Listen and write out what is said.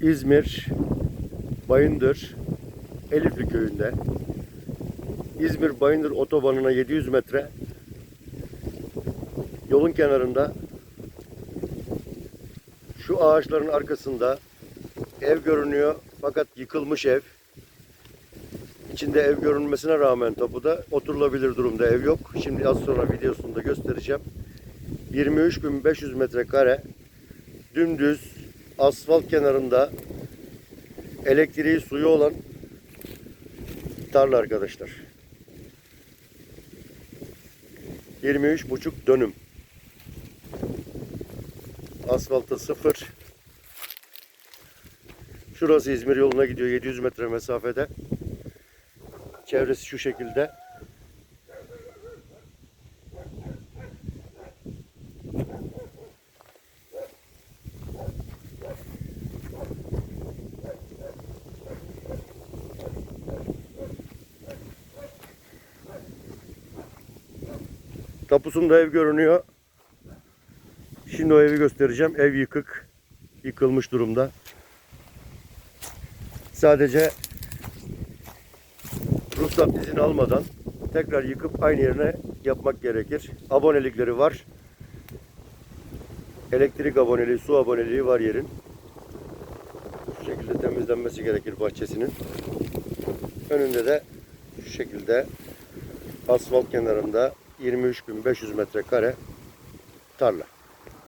İzmir, Bayındır, Elifli köyünde. İzmir Bayındır otobanına 700 metre yolun kenarında şu ağaçların arkasında ev görünüyor fakat yıkılmış ev. İçinde ev görünmesine rağmen tapuda oturulabilir durumda ev yok. Şimdi az sonra videosunda göstereceğim. 23.500 metrekare dümdüz asfalt kenarında elektriği suyu olan tarla arkadaşlar. 23,5 dönüm. Asfaltı sıfır. Şurası İzmir yoluna gidiyor 700 metre mesafede. Çevresi şu şekilde. Tapusunda ev görünüyor. Şimdi o evi göstereceğim. Ev yıkık. Yıkılmış durumda. Sadece ruhsat izin almadan tekrar yıkıp aynı yerine yapmak gerekir. Abonelikleri var. Elektrik aboneliği, su aboneliği var yerin. Şu şekilde temizlenmesi gerekir bahçesinin. Önünde de şu şekilde asfalt kenarında 23.500 metrekare tarla.